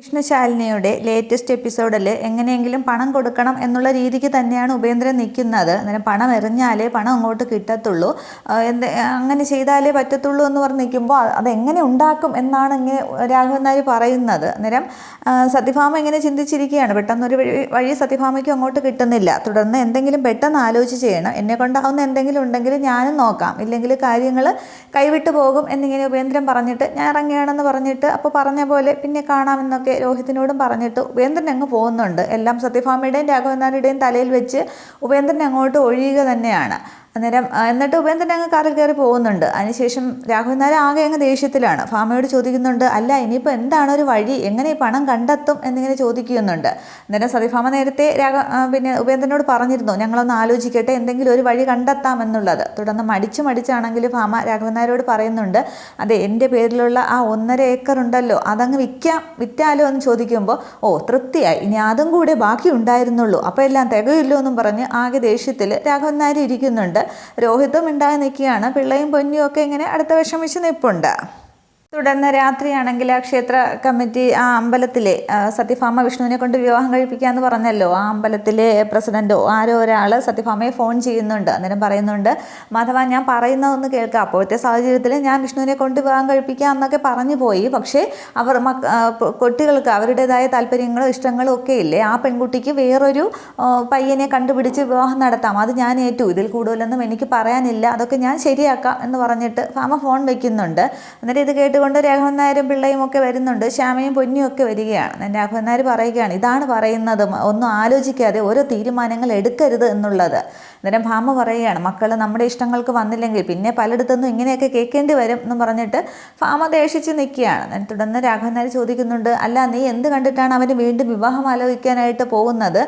കൃഷ്ണശാലിനിയുടെ latest എപ്പിസോഡിൽ എങ്ങനെയെങ്കിലും പണം കൊടുക്കണം എന്നുള്ള രീതിക്ക് തന്നെയാണ് ഉപേന്ദ്രൻ നിൽക്കുന്നത്. അന്നേരം പണം എറിഞ്ഞാലേ പണം അങ്ങോട്ട് കിട്ടത്തുള്ളൂ. എന്ത് അങ്ങനെ ചെയ്താലേ പറ്റത്തുള്ളൂ എന്ന് പറഞ്ഞ് നിൽക്കുമ്പോൾ അതെങ്ങനെ ഉണ്ടാക്കും എന്നാണ് ഇങ്ങനെ രാഘവൻ നായർ പറയുന്നത്. അന്നേരം സത്യഭാമ ഇങ്ങനെ ചിന്തിച്ചിരിക്കുകയാണ്. പെട്ടെന്നൊരു വഴി വഴി സത്യഭാമയ്ക്കും അങ്ങോട്ട് കിട്ടുന്നില്ല. തുടർന്ന് എന്തെങ്കിലും പെട്ടെന്ന് ആലോചിച്ച് ചെയ്യണം. എന്നെ കൊണ്ടാവുന്ന എന്തെങ്കിലും ഉണ്ടെങ്കിൽ ഞാനും നോക്കാം. ഇല്ലെങ്കിൽ കാര്യങ്ങൾ കൈവിട്ട് പോകും എന്നിങ്ങനെ ഉപേന്ദ്രൻ പറഞ്ഞിട്ട് ഞാൻ ഇറങ്ങുകയാണെന്ന് പറഞ്ഞിട്ട് അപ്പോൾ പറഞ്ഞ പോലെ പിന്നെ കാണാമെന്നൊക്കെ രോഹിത്തിനോടും പറഞ്ഞിട്ട് ഉപേന്ദ്രൻ അങ്ങ് പോകുന്നുണ്ട്. എല്ലാം സത്യഭാമയുടെയും രാഘവനാരുടെയും തലയിൽ വെച്ച് ഉപേന്ദ്രൻ അങ്ങോട്ട് ഒഴിയുക തന്നെയാണ്. അന്നേരം എന്നിട്ട് എന്നിട്ട് തന്നെ അങ്ങ് കാറിൽ കയറി പോകുന്നുണ്ട്. അതിനുശേഷം രാഘവൻ നായർ ആകെ അങ്ങ് ദേഷ്യത്തിലാണ്. ഫാമയോട് ചോദിക്കുന്നുണ്ട് അല്ല ഇനിയിപ്പോൾ എന്താണ് ഒരു വഴി? എങ്ങനെ ഈ പണം കണ്ടെത്തും? എന്നിങ്ങനെ ചോദിക്കുന്നുണ്ട്. അന്നേരം സതിഫാമ നേരത്തെ രാഘ പിന്നെ ഉപേന്ദ്രനോട് പറഞ്ഞിരുന്നു ഞങ്ങളൊന്ന് ആലോചിക്കട്ടെ എന്തെങ്കിലും ഒരു വഴി കണ്ടെത്താം എന്നുള്ളത്. തുടർന്ന് മടിച്ചു മടിച്ചാണെങ്കിൽ ഫാമ രാഘവൻ നായരോട് പറയുന്നുണ്ട് അതെ എന്റെ പേരിലുള്ള ആ ഒന്നര ഏക്കർ ഉണ്ടല്ലോ അതങ്ങ് വിൽക്കാം വിറ്റാലോ എന്ന് ചോദിക്കുമ്പോൾ ഓ തൃപ്തിയായി. ഇനി അതും കൂടെ ബാക്കി ഉണ്ടായിരുന്നുള്ളൂ. അപ്പോൾ എല്ലാം തികയില്ലോ എന്നും പറഞ്ഞ് ആകെ ദേഷ്യത്തിൽ രാഘവൻ നായർ ഇരിക്കുന്നുണ്ട്. രോഹിതും ഉണ്ടായി നിൽക്കുകയാണ്. പിള്ളയും പൊന്നിയും ഒക്കെ ഇങ്ങനെ അടുത്ത വിഷമിച്ച് നിൽപ്പുണ്ട്. തുടർന്ന് രാത്രിയാണെങ്കിൽ ആ ക്ഷേത്ര കമ്മിറ്റി ആ അമ്പലത്തിലെ സത്യഭാമ വിഷ്ണുവിനെ കൊണ്ട് വിവാഹം കഴിപ്പിക്കാന്ന് പറഞ്ഞല്ലോ. ആ അമ്പലത്തിലെ പ്രസിഡന്റോ ആരോ ഒരാൾ സത്യഭാമയെ ഫോൺ ചെയ്യുന്നുണ്ട്. അന്നേരം പറയുന്നുണ്ട് മാധവ ഞാൻ പറയുന്നതൊന്ന് കേൾക്കാം. അപ്പോഴത്തെ സാഹചര്യത്തിൽ ഞാൻ വിഷ്ണുവിനെ കൊണ്ട് വിവാഹം കഴിപ്പിക്കാം എന്നൊക്കെ പറഞ്ഞു പോയി. പക്ഷേ അവർ കുട്ടികൾക്ക് അവരുടേതായ താല്പര്യങ്ങളും ഇഷ്ടങ്ങളും ഒക്കെ ഇല്ലേ ആ പെൺകുട്ടിക്ക് വേറൊരു പയ്യനെ കണ്ടുപിടിച്ച് വിവാഹം നടത്താം. അത് ഞാൻ ഏറ്റു. ഇതിൽ കൂടുതലൊന്നും എനിക്ക് പറയാനില്ല. അതൊക്കെ ഞാൻ ശരിയാക്കാം എന്ന് പറഞ്ഞിട്ട് ഭാമ ഫോൺ വയ്ക്കുന്നുണ്ട് എന്നിട്ട് ഇത് കേട്ടുകൊണ്ട് രാഘവൻ നായരും പിള്ളയും ഒക്കെ വരുന്നുണ്ട്. ശ്യാമയും പൊന്നിയും ഒക്കെ വരികയാണ്. രാഘവൻ നായർ പറയുകയാണ് ഇതാണ് പറയുന്നത് ഒന്നും ആലോചിക്കാതെ ഓരോ തീരുമാനങ്ങൾ എടുക്കരുത് എന്നുള്ളത്. അന്നേരം ഭാമ പറയുകയാണ് മക്കൾ നമ്മുടെ ഇഷ്ടങ്ങൾക്ക് വന്നില്ലെങ്കിൽ പിന്നെ പലയിടത്തുനിന്നും ഇങ്ങനെയൊക്കെ കേൾക്കേണ്ടി വരും എന്ന് പറഞ്ഞിട്ട് ഭാമ ദേഷിച്ച് നിൽക്കുകയാണ്. തുടർന്ന് രാഘവൻ നായർ ചോദിക്കുന്നുണ്ട് അല്ല നീ എന്ത് കണ്ടിട്ടാണ് അവന് വീണ്ടും വിവാഹം ആലോചിക്കാനായിട്ട് പോകുന്നത്?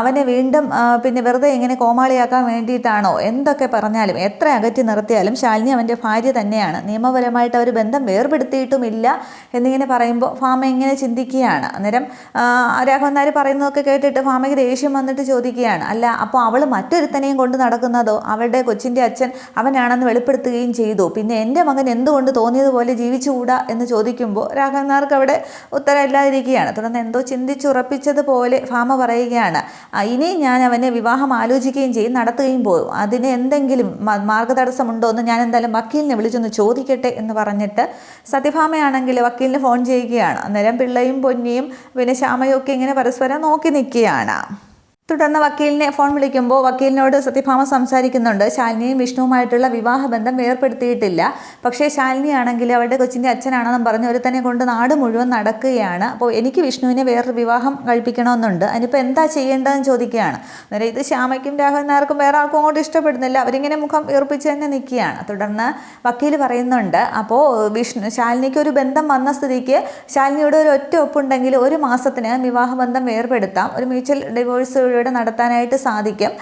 അവനെ വീണ്ടും പിന്നെ വെറുതെ ഇങ്ങനെ കോമാളിയാക്കാൻ വേണ്ടിയിട്ടാണോ? എന്തൊക്കെ പറഞ്ഞാലും എത്ര അകറ്റി നിർത്തിയാലും ശാലിനി അവന്റെ ഭാര്യ തന്നെയാണ്. നിയമപരമായിട്ട് അവർ ബന്ധം വേർപെടുത്തിയിട്ടുമില്ല എന്നിങ്ങനെ പറയുമ്പോൾ ഫാമ ഇങ്ങനെ ചിന്തിക്കുകയാണ്. അന്നേരം രാഘവനാർ പറയുന്നതൊക്കെ കേട്ടിട്ട് ഫാമയ്ക്ക് ദേഷ്യം വന്നിട്ട് ചോദിക്കുകയാണ് അല്ല അപ്പോൾ അവൾ മറ്റൊരുത്തനെയും കൊണ്ട് നടക്കുന്നതോ അവളുടെ കൊച്ചിന്റെ അച്ഛൻ അവനാണെന്ന് വെളിപ്പെടുത്തുകയും ചെയ്തു. പിന്നെ എന്റെ മകൻ എന്തുകൊണ്ട് തോന്നിയതുപോലെ ജീവിച്ചുകൂടാ എന്ന് ചോദിക്കുമ്പോൾ രാഘവൻ നായർക്ക് അവിടെ ഉത്തരമില്ലാതിരിക്കുകയാണ്. തുടർന്ന് എന്തോ ചിന്തിച്ചുറപ്പിച്ചതുപോലെ ഫാമ പറയുകയാണ്. ഇനിയും ഇനി ഞാൻ അവനെ വിവാഹം ആലോചിക്കുകയും ചെയ്യും നടത്തുകയും പോകും അതിന് എന്തെങ്കിലും മാർഗതടസ്സമുണ്ടോ എന്ന് ഞാൻ എന്തായാലും വക്കീലിനെ വിളിച്ചൊന്ന് ചോദിക്കട്ടെ എന്ന് പറഞ്ഞിട്ട് സത്യഭാമയാണെങ്കിൽ വക്കീലിന് ഫോൺ ചെയ്യുകയാണ്. അന്നേരം പിള്ളയും പൊന്നിയും പിന്നെ ശ്യാമയും ഒക്കെ ഇങ്ങനെ പരസ്പരം നോക്കി നിൽക്കുകയാണ്. തുടർന്ന് വക്കീലിനെ ഫോൺ വിളിക്കുമ്പോൾ വക്കീലിനോട് സത്യഭാമ സംസാരിക്കുന്നുണ്ട്. ശാലിനിയും വിഷ്ണുവുമായിട്ടുള്ള വിവാഹബന്ധം വേർപ്പെടുത്തിയിട്ടില്ല. പക്ഷേ ശാലിനി ആണെങ്കിൽ അവളുടെ കൊച്ചിന്റെ അച്ഛനാണെന്നും പറഞ്ഞ് ഒരുത്തനെ കൊണ്ട് നാട് മുഴുവൻ നടക്കുകയാണ്. അപ്പോൾ എനിക്ക് വിഷ്ണുവിനെ വേറൊരു വിവാഹം കഴിപ്പിക്കണമെന്നുണ്ട്. അതിനിപ്പോൾ എന്താ ചെയ്യേണ്ടതെന്ന് ചോദിക്കുകയാണ്. അന്നേരം ഇത് ശ്യാമയ്ക്കും രാഘവൻ നായർക്കും വേറെ ആർക്കും അങ്ങോട്ട് ഇഷ്ടപ്പെടുന്നില്ല. അവരിങ്ങനെ മുഖം വീർപ്പിച്ച് തന്നെ നിൽക്കുകയാണ്. തുടർന്ന് വക്കീൽ പറയുന്നുണ്ട് അപ്പോൾ വിഷ്ണു ശാലിനിക്ക് ഒരു ബന്ധം വന്ന സ്ഥിതിക്ക് ശാലിനിയുടെ ഒരു ഒറ്റ ഒപ്പുണ്ടെങ്കിൽ ഒരു മാസത്തിനകം വിവാഹബന്ധം വേർപെടുത്താം. ഒരു മ്യൂച്വൽ ഡിവോഴ്സ് ഇവിടെ നടത്താനായിട്ട് സാധിക്കും.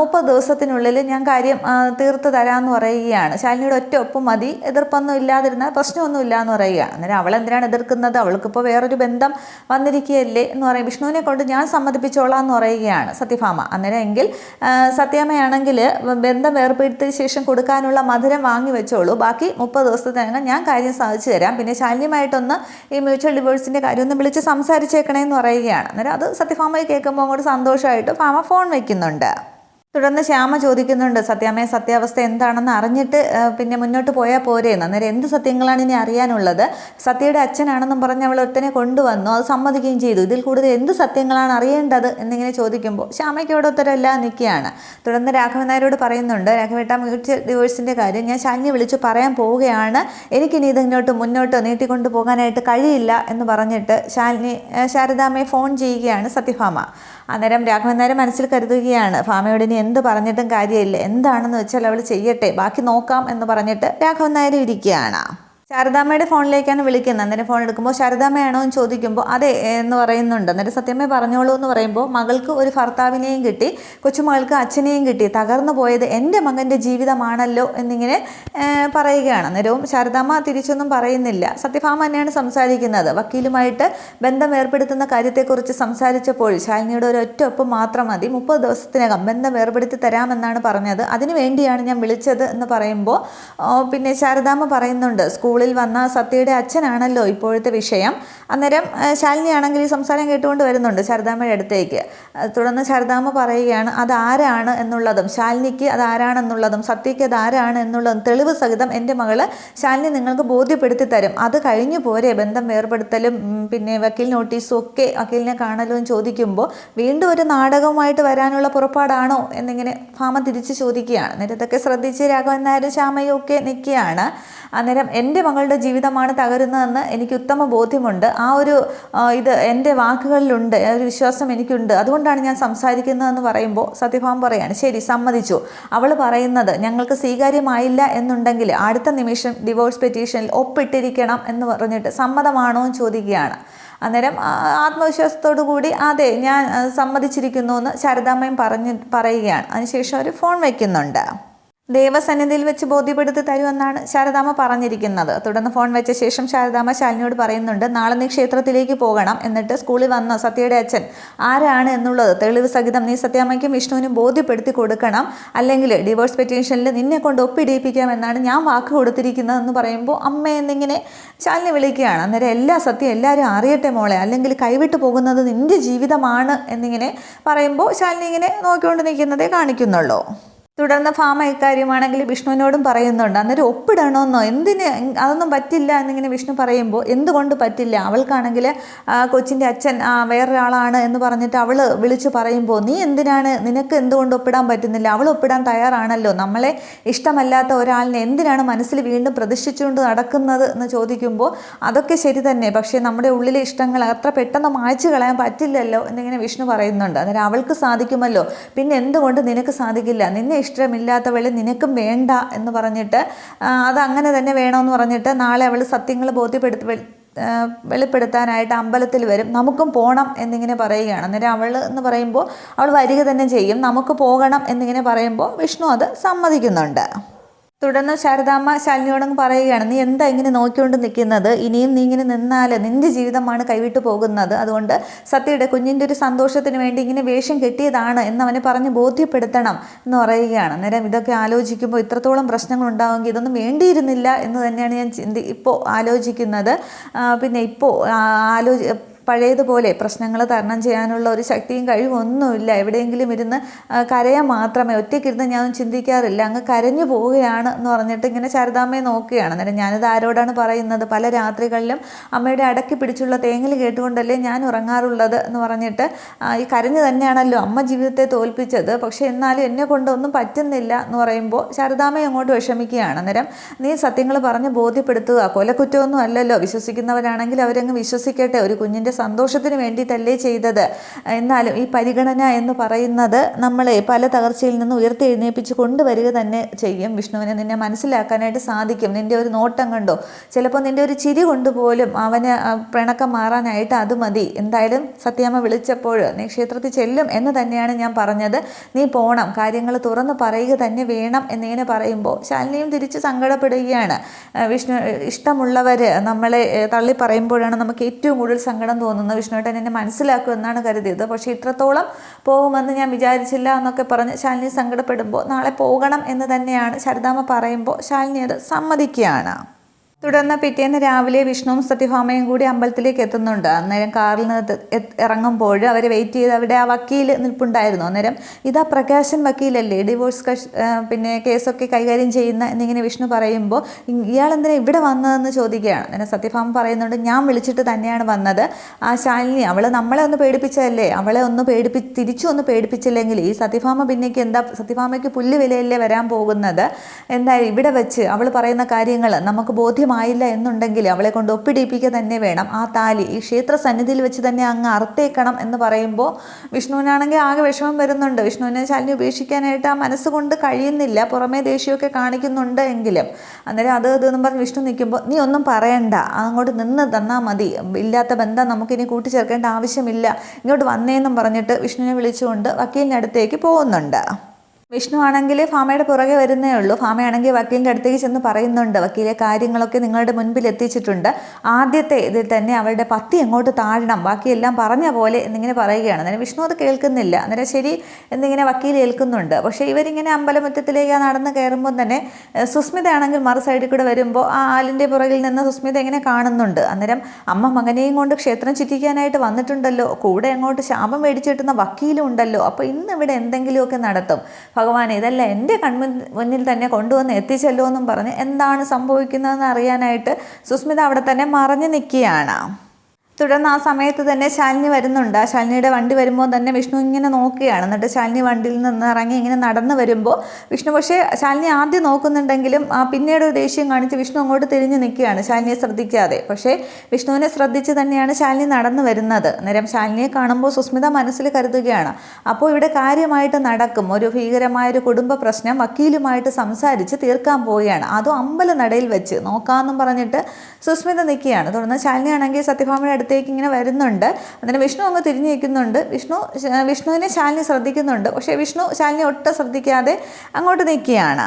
മുപ്പത് ദിവസത്തിനുള്ളിൽ ഞാൻ കാര്യം തീർത്ത് തരാമെന്ന് പറയുകയാണ്. ശാലിനിയുടെ ഒറ്റ ഒപ്പ് മതി. എതിർപ്പൊന്നും ഇല്ലാതിരുന്ന പ്രശ്നമൊന്നും ഇല്ല എന്ന് പറയുകയാണ് അന്നേരം അവൾ എന്തിനാണ് എതിർക്കുന്നത്? അവൾക്കിപ്പോൾ വേറൊരു ബന്ധം വന്നിരിക്കുകയല്ലേ എന്ന് പറയും. വിഷ്ണുവിനെ കൊണ്ട് ഞാൻ സമ്മതിപ്പിച്ചോളാം എന്ന് പറയുകയാണ് സത്യഭാമ. അന്നേരം എങ്കിൽ സത്യാമ്മയാണെങ്കിൽ ബന്ധം വേർപെടുത്തിയ ശേഷം കൊടുക്കാനുള്ള മധുരം വാങ്ങി വെച്ചോളൂ. ബാക്കി മുപ്പത് ദിവസത്തിനകം ഞാൻ കാര്യം സാധിച്ചു തരാം. പിന്നെ ശാലിനിയുമായിട്ടൊന്ന് ഈ മ്യൂച്വൽ ഡിവോഴ്സിന്റെ കാര്യം ഒന്ന് വിളിച്ച് സംസാരിച്ചേക്കണേ എന്ന് പറയുകയാണ്. അന്നേരം അത് സത്യഭാമയെ കേൾക്കുമ്പോൾ അങ്ങോട്ട് സന്തോഷമായിട്ട് ഭാമ ഫോൺ വയ്ക്കുന്നുണ്ട് തുടർന്ന് ശ്യാമ ചോദിക്കുന്നുണ്ട് സത്യാമ്മയെ സത്യാവസ്ഥ എന്താണെന്ന് അറിഞ്ഞിട്ട് പിന്നെ മുന്നോട്ട് പോയാൽ പോരെ? അന്നേരം എന്ത് സത്യങ്ങളാണ് ഇനി അറിയാനുള്ളത്? സത്യയുടെ അച്ഛനാണെന്നും പറഞ്ഞ് അവൾ ഒരുത്തനെ കൊണ്ടുവന്നു. അത് സമ്മതിക്കുകയും ചെയ്തു. ഇതിൽ കൂടുതൽ എന്ത് സത്യങ്ങളാണ് അറിയേണ്ടത്? എന്നിങ്ങനെ ചോദിക്കുമ്പോൾ ശ്യാമയ്ക്ക് അവിടെ ഉത്തരമല്ല നിൽക്കുകയാണ്. തുടർന്ന് രാഘവൻ നായരോട് പറയുന്നുണ്ട് രാഘവേട്ട മ്യൂച്വൽ ഡിവോഴ്സിന്റെ കാര്യം ഞാൻ ശാന്യ വിളിച്ച് പറയാൻ പോവുകയാണ്. എനിക്കിനി ഇതിങ്ങോട്ട് മുന്നോട്ട് നീട്ടിക്കൊണ്ട് പോകാനായിട്ട് കഴിയില്ല എന്ന് പറഞ്ഞിട്ട് ശാലിനി ശാരദാമയെ ഫോൺ ചെയ്യുകയാണ് സത്യഭാമ. അന്നേരം രാഘവൻ നായർ മനസ്സിൽ കരുതുകയാണ് ഭാമയോട് ഇനി എന്ത് പറഞ്ഞിട്ടും കാര്യമില്ല. എന്താണെന്ന് വെച്ചാൽ അവൾ ചെയ്യട്ടെ. ബാക്കി നോക്കാം എന്ന് പറഞ്ഞിട്ട് രാഘവൻ നായർ ഇരിക്കുകയാണ്. ശാരദാമ്മയുടെ ഫോണിലേക്കാണ് വിളിക്കുന്നത്. അന്നേരം ഫോൺ എടുക്കുമ്പോൾ ശാരദാമ്മയാണോ എന്ന് ചോദിക്കുമ്പോൾ അതെ എന്ന് പറയുന്നുണ്ട്. അന്നേരം സത്യമ്മ പറഞ്ഞോളൂ എന്ന് പറയുമ്പോൾ മകൾക്ക് ഒരു ഭർത്താവിനെയും കിട്ടി കൊച്ചുമകൾക്ക് അച്ഛനെയും കിട്ടി. തകർന്നു പോയത് എന്റെ മകന്റെ ജീവിതമാണല്ലോ എന്നിങ്ങനെ പറയുകയാണ്. അന്നേരവും ശാരദാമ്മ തിരിച്ചൊന്നും പറയുന്നില്ല. സത്യഭാമ തന്നെയാണ് സംസാരിക്കുന്നത്. വക്കീലുമായിട്ട് ബന്ധം ഏർപ്പെടുത്തുന്ന കാര്യത്തെക്കുറിച്ച് സംസാരിച്ചപ്പോൾ ശാലിനിയുടെ ഒരു ഒറ്റ ഒപ്പ് മാത്രം മതി. മുപ്പത് ദിവസത്തിനകം ബന്ധം ഏർപ്പെടുത്തി തരാമെന്നാണ് പറഞ്ഞത്. അതിനു വേണ്ടിയാണ് ഞാൻ വിളിച്ചത് എന്ന് പറയുമ്പോൾ പിന്നെ ശാരദാമ്മ പറയുന്നുണ്ട് സ്കൂളിൽ സ്കൂളിൽ വന്ന സത്യയുടെ അച്ഛനാണല്ലോ ഇപ്പോഴത്തെ വിഷയം. അന്നേരം ശാലിനിയാണെങ്കിൽ ഈ സംസാരം കേട്ടുകൊണ്ട് വരുന്നുണ്ട് ശാരദാമ്മയുടെ അടുത്തേക്ക്. തുടർന്ന് ശാരദാമ്മ പറയുകയാണ് അത് ആരാണ് എന്നുള്ളതും ശാലിനിക്ക് അത് ആരാണെന്നുള്ളതും സത്യയ്ക്ക് അത് ആരാണ് എന്നുള്ളതും തെളിവ് സഹിതം എന്റെ മകൾ ശാലിനി നിങ്ങൾക്ക് ബോധ്യപ്പെടുത്തി തരും. അത് കഴിഞ്ഞു പോരെ ബന്ധം വേർപെടുത്തലും പിന്നെ വക്കീൽ നോട്ടീസും ഒക്കെ വക്കീലിനെ കാണലും ചോദിക്കുമ്പോൾ വീണ്ടും ഒരു നാടകവുമായിട്ട് വരാനുള്ള പുറപ്പാടാണോ എന്നിങ്ങനെ ഫാമ തിരിച്ച് ചോദിക്കുകയാണ്. അന്നേരം ഇതൊക്കെ ശ്രദ്ധിച്ച് രാഘവൻ നായരും ശ്യാമയും ഒക്കെ നിൽക്കുകയാണ്. അന്നേരം എന്റെ മകളുടെ ജീവിതമാണ് തകരുന്നതെന്ന് എനിക്ക് ഉത്തമ ബോധ്യമുണ്ട്. ആ ഒരു ഇത് എന്റെ വാക്കുകളിലുണ്ട് ഒരു വിശ്വാസം എനിക്കുണ്ട്. അതുകൊണ്ടാണ് ഞാൻ സംസാരിക്കുന്നതെന്ന് പറയുമ്പോൾ സത്യഭാവം പറയാണ് ശരി സമ്മതിച്ചു. അവൾ പറയുന്നത് ഞങ്ങൾക്ക് സ്വീകാര്യമായില്ല എന്നുണ്ടെങ്കിൽ അടുത്ത നിമിഷം ഡിവോഴ്സ് പെറ്റീഷനിൽ ഒപ്പിട്ടിരിക്കണം എന്ന് പറഞ്ഞിട്ട് സമ്മതമാണോ എന്ന് ചോദിക്കുകയാണ്. അന്നേരം ആത്മവിശ്വാസത്തോടു കൂടി അതെ ഞാൻ സമ്മതിച്ചിരിക്കുന്നു എന്ന് ശാരദാമ്മയും പറഞ്ഞ് പറയുകയാണ്. അതിനുശേഷം അവർ ഫോൺ വയ്ക്കുന്നുണ്ട്. ദേവസന്നിധിയിൽ വെച്ച് ബോധ്യപ്പെടുത്തി തരുമെന്നാണ് ശാരദാമ്മ പറഞ്ഞിരിക്കുന്നത്. തുടർന്ന് ഫോൺ വെച്ച ശേഷം ശാരദാമ്മ ശാലിനിയോട് പറയുന്നുണ്ട് നാളെ നീ ക്ഷേത്രത്തിലേക്ക് പോകണം. എന്നിട്ട് സ്കൂളിൽ വന്ന? സത്യയുടെ അച്ഛൻ ആരാണ് എന്നുള്ളത് തെളിവ് സഹിതം നീ സത്യാമ്മയ്ക്കും വിഷ്ണുവിനും ബോധ്യപ്പെടുത്തി കൊടുക്കണം. അല്ലെങ്കിൽ ഡിവോഴ്സ് പെറ്റീഷനിൽ നിന്നെ കൊണ്ട് ഒപ്പിടിയിപ്പിക്കാമെന്നാണ് ഞാൻ വാക്ക് കൊടുത്തിരിക്കുന്നത് എന്ന് പറയുമ്പോൾ അമ്മ എന്നിങ്ങനെ ശാലിനി വിളിക്കുകയാണ്. അന്നേരം എല്ലാ സത്യം എല്ലാവരും അറിയട്ടെ മോളെ. അല്ലെങ്കിൽ കൈവിട്ട് പോകുന്നത് നിന്റെ ജീവിതമാണ് എന്നിങ്ങനെ പറയുമ്പോൾ ശാലിനി ഇങ്ങനെ നോക്കിക്കൊണ്ട് നിൽക്കുന്നതേ കാണിക്കുന്നുള്ളൂ. തുടർന്ന് ഫാമ ഇക്കാര്യമാണെങ്കിൽ വിഷ്ണുവിനോടും പറയുന്നുണ്ട്. അന്നേരം ഒപ്പിടണമെന്നോ എന്തിന്? അതൊന്നും പറ്റില്ല എന്നിങ്ങനെ വിഷ്ണു പറയുമ്പോൾ എന്തുകൊണ്ട് പറ്റില്ല? അവൾക്കാണെങ്കിൽ കൊച്ചിന്റെ അച്ഛൻ വേറൊരാളാണ് എന്ന് പറഞ്ഞിട്ട് അവൾ വിളിച്ചു പറയുമ്പോൾ നീ എന്തിനാണ്? നിനക്ക് എന്തുകൊണ്ട് ഒപ്പിടാൻ പറ്റുന്നില്ല? അവൾ ഒപ്പിടാൻ തയ്യാറാണല്ലോ. നമ്മളെ ഇഷ്ടമല്ലാത്ത ഒരാളിനെ എന്തിനാണ് മനസ്സിൽ വീണ്ടും പ്രതിഷ്ഠിച്ചുകൊണ്ട് നടക്കുന്നത്? എന്ന് ചോദിക്കുമ്പോൾ അതൊക്കെ ശരി തന്നെ. പക്ഷേ നമ്മുടെ ഉള്ളിലെ ഇഷ്ടങ്ങൾ അത്ര പെട്ടെന്ന് മായ്ച്ചു കളയാൻ പറ്റില്ലല്ലോ. എന്നിങ്ങനെ വിഷ്ണു പറയുന്നുണ്ട്. അന്നേരം അവൾക്ക് സാധിക്കുമല്ലോ. പിന്നെ എന്തുകൊണ്ട് നിനക്ക് സാധിക്കില്ല? നിന്നെ ഇഷ്ടമില്ലാത്തവളെ നിനക്കും വേണ്ട എന്ന് പറഞ്ഞിട്ട് അതങ്ങനെ തന്നെ വേണമെന്ന് പറഞ്ഞിട്ട് നാളെ അവൾ സത്യങ്ങൾ ബോധ്യപ്പെടുത്തി വെളിപ്പെടുത്താനായിട്ട് അമ്പലത്തിൽ വരും. നമുക്കും പോകണം എന്നിങ്ങനെ പറയുകയാണ്. അന്നേരം അവൾ എന്ന് പറയുമ്പോൾ അവൾ വരിക തന്നെ ചെയ്യും. നമുക്ക് പോകണം എന്നിങ്ങനെ പറയുമ്പോൾ വിഷ്ണു അത് സമ്മതിക്കുന്നുണ്ട്. തുടർന്ന് ശാരദാമ്മ ശാലിനിയോടങ്ങ് പറയുകയാണ് നീ എന്താ ഇങ്ങനെ നോക്കിക്കൊണ്ട് നിൽക്കുന്നത്? ഇനിയും നീ ഇങ്ങനെ നിന്നാൽ നിന്റെ ജീവിതമാണ് കൈവിട്ടു പോകുന്നത്. അതുകൊണ്ട് സത്യയുടെ കുഞ്ഞിന്റെ ഒരു സന്തോഷത്തിന് വേണ്ടി ഇങ്ങനെ വേഷം കെട്ടിയതാണ് എന്ന് അവനെ പറഞ്ഞ് ബോധ്യപ്പെടുത്തണം എന്ന് പറയുകയാണ്. അന്നേരം ഇതൊക്കെ ആലോചിക്കുമ്പോൾ ഇത്രത്തോളം പ്രശ്നങ്ങൾ ഉണ്ടാവുമെങ്കിൽ ഇതൊന്നും വേണ്ടിയിരുന്നില്ല എന്ന് തന്നെയാണ് ഞാൻ ചിന്തി ഇപ്പോൾ ആലോചിക്കുന്നത്. പിന്നെ ഇപ്പോൾ ആലോചി പഴയതുപോലെ പ്രശ്നങ്ങൾ തരണം ചെയ്യാനുള്ള ഒരു ശക്തിയും കഴിവും ഒന്നുമില്ല. എവിടെയെങ്കിലും ഇരുന്ന് കരയാൻ മാത്രമേ ഒറ്റയ്ക്കിരുന്ന് ഞാൻ ചിന്തിക്കാറില്ല. അങ്ങ് കരഞ്ഞു പോവുകയാണ് എന്ന് പറഞ്ഞിട്ട് ഇങ്ങനെ ശാരദാമ്മയെ നോക്കുകയാണ്. അന്നേരം ഞാനിത് ആരോടാണ് പറയുന്നത്? പല രാത്രികളിലും അമ്മയുടെ അടക്കി പിടിച്ചുള്ള തേങ്ങൽ കേട്ടുകൊണ്ടല്ലേ ഞാൻ ഉറങ്ങാറുള്ളത് എന്ന് പറഞ്ഞിട്ട് ഈ കരഞ്ഞു തന്നെയാണല്ലോ അമ്മ ജീവിതത്തെ തോൽപ്പിച്ചത്. പക്ഷേ എന്നാലും എന്നെ കൊണ്ടൊന്നും പറ്റുന്നില്ല എന്ന് പറയുമ്പോൾ ശാരദാമ്മയെ അങ്ങോട്ട് വിഷമിക്കുകയാണ്. അന്നേരം നീ സത്യങ്ങൾ പറഞ്ഞ് ബോധ്യപ്പെടുത്തുക. കൊലക്കുറ്റമൊന്നും അല്ലല്ലോ. വിശ്വസിക്കുന്നവരാണെങ്കിൽ അവരങ്ങ് വിശ്വസിക്കട്ടെ. ഒരു കുഞ്ഞിന്റെ സന്തോഷത്തിന് വേണ്ടിയിട്ടല്ലേ ചെയ്തത്. എന്നാലും ഈ പരിഗണന എന്ന് പറയുന്നത് നമ്മളെ പല തകർച്ചയിൽ നിന്ന് ഉയർത്തി എഴുന്നേൽപ്പിച്ച് കൊണ്ടുവരിക തന്നെ ചെയ്യും. വിഷ്ണുവിനെ നിന്നെ മനസ്സിലാക്കാനായിട്ട് സാധിക്കും. നിന്റെ ഒരു നോട്ടം കണ്ടോ? ചിലപ്പോൾ നിന്റെ ഒരു ചിരി കൊണ്ടുപോലും അവന് പിണക്കം മാറാനായിട്ട് അത് മതി. എന്തായാലും സത്യാമ്മ വിളിച്ചപ്പോൾ നീ ക്ഷേത്രത്തിൽ ചെല്ലും എന്ന് തന്നെയാണ് ഞാൻ പറഞ്ഞത്. നീ പോണം. കാര്യങ്ങൾ തുറന്ന് പറയുക തന്നെ വേണം എന്നിങ്ങനെ പറയുമ്പോൾ. ശാലിനിയും തിരിച്ച് സങ്കടപ്പെടുകയാണ്. വിഷ്ണു ഇഷ്ടമുള്ളവർ നമ്മളെ തള്ളി പറയുമ്പോഴാണ് നമുക്ക് ഏറ്റവും കൂടുതൽ സങ്കടം തോന്നുന്നത് വിഷ്ണുവേട്ടൻ എന്നെ മനസ്സിലാക്കും എന്നാണ് കരുതിയത്. പക്ഷേ ഇത്രത്തോളം പോകുമെന്ന് ഞാൻ വിചാരിച്ചില്ല എന്നൊക്കെ പറഞ്ഞ് ശാലിനി സങ്കടപ്പെടുമ്പോൾ നാളെ പോകണം എന്ന് തന്നെയാണ് ശരദാമ്മ പറയുമ്പോൾ ശാലിനി അത് സമ്മതിക്കുകയാണ്. തുടർന്ന് പിറ്റേന്ന് രാവിലെ വിഷ്ണുവും സത്യഭാമയും കൂടി അമ്പലത്തിലേക്ക് എത്തുന്നുണ്ട്. അന്നേരം കാറിൽ നിന്ന് ഇറങ്ങുമ്പോൾ അവരെ വെയിറ്റ് ചെയ്ത് അവിടെ ആ വക്കീൽ നിൽപ്പുണ്ടായിരുന്നു. അന്നേരം ഇതാ പ്രകാശൻ വക്കീലല്ലേ? ഡിവോഴ്സ് കഷ് പിന്നെ കേസൊക്കെ കൈകാര്യം ചെയ്യുന്ന എന്നിങ്ങനെ വിഷ്ണു പറയുമ്പോൾ ഇയാൾ എന്തിനാ ഇവിടെ വന്നതെന്ന് ചോദിക്കുകയാണ്. അന്നേരം സത്യഭാമ പറയുന്നുണ്ട് ഞാൻ വിളിച്ചിട്ട് തന്നെയാണ് വന്നത്. ആ ശാലിനി അവൾ നമ്മളെ ഒന്ന് പേടിപ്പിച്ചതല്ലേ? അവളെ ഒന്ന് പേടിപ്പി തിരിച്ചു ഒന്ന് പേടിപ്പിച്ചില്ലെങ്കിൽ ഈ സത്യഭാമ പിന്നേക്ക് എന്താ സത്യഭാമയ്ക്ക് പുല്ല് വിലയല്ലേ വരാൻ പോകുന്നത്? എന്തായാലും ഇവിടെ വെച്ച് അവൾ പറയുന്ന കാര്യങ്ങൾ നമുക്ക് ബോധ്യമായില്ല എന്നുണ്ടെങ്കിൽ അവളെ കൊണ്ട് ഒപ്പിടിപ്പിക്കുക തന്നെ വേണം. ആ താലി ഈ ക്ഷേത്ര സന്നിധിയിൽ വെച്ച് തന്നെ അങ്ങ് അറുത്തേക്കണം എന്ന് പറയുമ്പോൾ വിഷ്ണുവിനാണെങ്കിൽ ആകെ വിഷമം വരുന്നുണ്ട്. വിഷ്ണുവിനെ ശാലിനി ഉപേക്ഷിക്കാനായിട്ട് ആ മനസ്സുകൊണ്ട് കഴിയുന്നില്ല. പുറമേ ദേഷ്യമൊക്കെ കാണിക്കുന്നുണ്ട് എങ്കിലും. അന്നേരം അത് ഇതെന്നും പറഞ്ഞ് വിഷ്ണു നിൽക്കുമ്പോൾ നീ ഒന്നും പറയണ്ട. അങ്ങോട്ട് നിന്ന് തന്നാൽ മതി. ഇല്ലാത്ത ബന്ധം നമുക്കിനി കൂട്ടിച്ചേർക്കേണ്ട ആവശ്യമില്ല. ഇങ്ങോട്ട് വന്നേന്നും പറഞ്ഞിട്ട് വിഷ്ണുവിനെ വിളിച്ചുകൊണ്ട് വക്കീലിനടുത്തേക്ക് പോകുന്നുണ്ട്. വിഷ്ണു ആണെങ്കിൽ ഫാമയുടെ പുറകെ വരുന്നേ ഉള്ളൂ. ഫാമയാണെങ്കിൽ വക്കീലിന്റെ അടുത്തേക്ക് ചെന്ന് പറയുന്നുണ്ട്. വക്കീലെ കാര്യങ്ങളൊക്കെ നിങ്ങളുടെ മുൻപിൽ എത്തിച്ചിട്ടുണ്ട്. ആദ്യത്തെ ഇതിൽ തന്നെ അവരുടെ പത്തി എങ്ങോട്ട് താഴണം. ബാക്കിയെല്ലാം പറഞ്ഞ പോലെ എന്നിങ്ങനെ പറയുകയാണ്. അന്നേരം വിഷ്ണു അത് കേൾക്കുന്നില്ല. അന്നേരം ശരി എന്നിങ്ങനെ വക്കീൽ ഏൽക്കുന്നുണ്ട്. പക്ഷേ ഇവരിങ്ങനെ അമ്പലമുറ്റത്തിലേക്ക് നടന്ന് കയറുമ്പോൾ തന്നെ സുസ്മിത ആണെങ്കിൽ മറു സൈഡിൽ കൂടെ വരുമ്പോൾ ആ ആലിന്റെ പുറകിൽ നിന്ന് സുസ്മിത എങ്ങനെ കാണുന്നുണ്ട്? അന്നേരം അമ്മ മകനെയും കൊണ്ട് ക്ഷേത്രം ചുറ്റിക്കാനായിട്ട് വന്നിട്ടുണ്ടല്ലോ. കൂടെ അങ്ങോട്ട് ശാപം മേടിച്ചിട്ടുന്ന വക്കീലും ഉണ്ടല്ലോ. അപ്പോൾ ഇന്ന് ഇവിടെ എന്തെങ്കിലുമൊക്കെ നടത്തും. ഭഗവാൻ ഇതല്ല എന്റെ കൺമുൻ മുന്നിൽ തന്നെ കൊണ്ടുവന്ന് എത്തിച്ചല്ലോ എന്നും പറഞ്ഞ് എന്താണ് സംഭവിക്കുന്നതെന്ന് അറിയാനായിട്ട് സുസ്മിത അവിടെ തന്നെ മറഞ്ഞു നിൽക്കുകയാണ്. തുടർന്ന് ആ സമയത്ത് തന്നെ ശാലിനി വരുന്നുണ്ട്. ആ ശാലിനിയുടെ വണ്ടി വരുമ്പോൾ തന്നെ വിഷ്ണു ഇങ്ങനെ നോക്കുകയാണ്. എന്നിട്ട് ശാലിനി വണ്ടിയിൽ നിന്ന് ഇറങ്ങി ഇങ്ങനെ നടന്നു വരുമ്പോൾ വിഷ്ണു പക്ഷേ ശാലിനി ആദ്യം നോക്കുന്നുണ്ടെങ്കിലും ആ പിന്നീട് ഒരു ദേഷ്യം കാണിച്ച് വിഷ്ണു അങ്ങോട്ട് തിരിഞ്ഞു നിൽക്കുകയാണ്. ശാലിനിയെ ശ്രദ്ധിക്കാതെ. പക്ഷേ വിഷ്ണുവിനെ ശ്രദ്ധിച്ച് തന്നെയാണ് ശാലിനി നടന്നു വരുന്നത്. അന്നേരം ശാലിനിയെ കാണുമ്പോൾ സുസ്മിത മനസ്സിൽ കരുതുകയാണ്. അപ്പോൾ ഇവിടെ കാര്യമായിട്ട് നടക്കും. ഒരു ഭീകരമായ ഒരു കുടുംബ പ്രശ്നം വക്കീലുമായിട്ട് സംസാരിച്ച് തീർക്കാൻ പോവുകയാണ്. അതും അമ്പലനടയിൽ വെച്ച് നോക്കാമെന്നും പറഞ്ഞിട്ട് സുസ്മിത നിൽക്കുകയാണ്. തുടർന്ന് ശാലിനിയാണെങ്കിൽ സത്യഭാമയുടെ അടുത്തേക്ക് ഇങ്ങനെ വരുന്നുണ്ട്. അതിന് വിഷ്ണു അങ്ങ് തിരിഞ്ഞു നിൽക്കുന്നുണ്ട്. വിഷ്ണു വിഷ്ണുവിനെ ശാലിനി ശ്രദ്ധിക്കുന്നുണ്ട്. പക്ഷേ വിഷ്ണു ശാലിനി ഒട്ടും ശ്രദ്ധിക്കാതെ അങ്ങോട്ട് നിൽക്കുകയാണ്.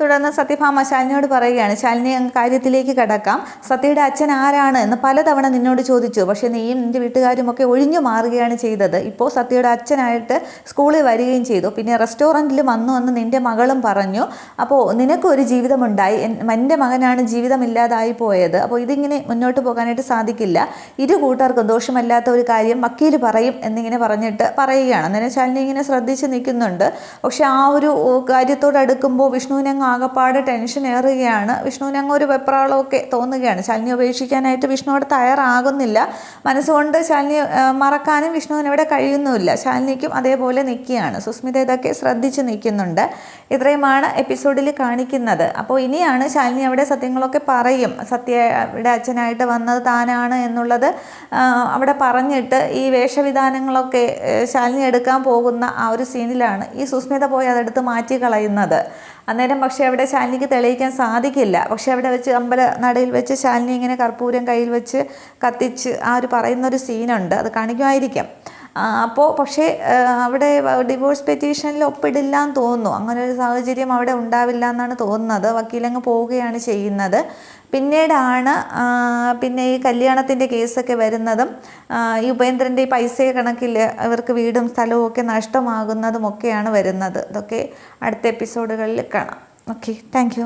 തുടർന്ന് സത്യഭാമ ശാലിനിയോട് പറയുകയാണ് ശാലിനി കാര്യത്തിലേക്ക് കടക്കാം. സത്യയുടെ അച്ഛൻ ആരാണ്? എന്ന് പലതവണ നിന്നോട് ചോദിച്ചു. പക്ഷേ നീയും നിന്റെ വീട്ടുകാരുമൊക്കെ ഒഴിഞ്ഞു മാറുകയാണ് ചെയ്തത്. ഇപ്പോൾ സത്യയുടെ അച്ഛനായിട്ട് സ്കൂളിൽ വരികയും ചെയ്തു. പിന്നെ റെസ്റ്റോറന്റിൽ വന്നു എന്ന് നിന്റെ മകളും പറഞ്ഞു. അപ്പോൾ നിനക്കൊരു ജീവിതമുണ്ടായി. എൻ- എന്റെ മകനാണ് ജീവിതമില്ലാതായി പോയത്. അപ്പോൾ ഇതിങ്ങനെ മുന്നോട്ട് പോകാനായിട്ട് സാധിക്കില്ല. ഇരു കൂട്ടർക്കും ദോഷമല്ലാത്ത ഒരു കാര്യം വക്കീൽ പറയും എന്നിങ്ങനെ പറഞ്ഞിട്ട് പറയുകയാണ്. അന്നേരം ശാലിനി ഇങ്ങനെ ശ്രദ്ധിച്ച് നിൽക്കുന്നുണ്ട്. പക്ഷേ ആ ഒരു കാര്യത്തോടടുക്കുമ്പോൾ വിഷ്ണുവിനെ ആകപ്പാട് ടെൻഷൻ ഏറുകയാണ്. വിഷ്ണുവിന് അങ്ങ് ഒരു വെപ്രാളമൊക്കെ തോന്നുകയാണ്. ശാലിനി ഉപേക്ഷിക്കാനായിട്ട് വിഷ്ണുവോട് തയ്യാറാകുന്നില്ല. മനസ്സുകൊണ്ട് ശാലിനി മറക്കാനും വിഷ്ണുവിന് ഇവിടെ കഴിയുന്നുമില്ല. ശാലിനിക്കും അതേപോലെ നിൽക്കുകയാണ്. സുസ്മിത ഇതൊക്കെ ശ്രദ്ധിച്ച് നിൽക്കുന്നുണ്ട്. ഇത്രയുമാണ് എപ്പിസോഡിൽ കാണിക്കുന്നത്. അപ്പോൾ ഇനിയാണ് ശാലിനി അവിടെ സത്യങ്ങളൊക്കെ പറയും. സത്യ ഇവിടെ അച്ഛനായിട്ട് വന്നത് താനാണ് എന്നുള്ളത് അവിടെ പറഞ്ഞിട്ട് ഈ വേഷവിധാനങ്ങളൊക്കെ ശാലിനി എടുക്കാൻ പോകുന്ന ആ ഒരു സീനിലാണ് ഈ സുസ്മിത പോയി അതെടുത്ത് മാറ്റി കളയുന്നത്. അന്നേരം പക്ഷേ അവിടെ ശാലിനിക്ക് തെളിയിക്കാൻ സാധിക്കില്ല. പക്ഷേ അവിടെ വെച്ച് അമ്പല നടയിൽ വെച്ച് ശാലിനി ഇങ്ങനെ കർപ്പൂരം കയ്യിൽ വെച്ച് കത്തിച്ച് ആ ഒരു പറയുന്നൊരു സീനുണ്ട് അത് കാണിക്കുമായിരിക്കാം. അപ്പോൾ പക്ഷേ അവിടെ ഡിവോഴ്സ് പെറ്റീഷനിൽ ഒപ്പിടില്ല എന്ന് തോന്നുന്നു. അങ്ങനെ ഒരു സാഹചര്യം അവിടെ ഉണ്ടാവില്ല എന്നാണ് തോന്നുന്നത് വക്കീലങ്ങ് പോവുകയാണ് ചെയ്യുന്നത്. പിന്നീടാണ് പിന്നെ ഈ കല്യാണത്തിന്റെ കേസൊക്കെ വരുന്നതും ഈ ഉപേന്ദ്രന്റെ ഈ പൈസ കണക്കിൽ അവർക്ക് വീടും സ്ഥലവും ഒക്കെ നഷ്ടമാകുന്നതും ഒക്കെയാണ് വരുന്നത്. ഇതൊക്കെ അടുത്ത എപ്പിസോഡുകളിൽ കാണാം. Okay thank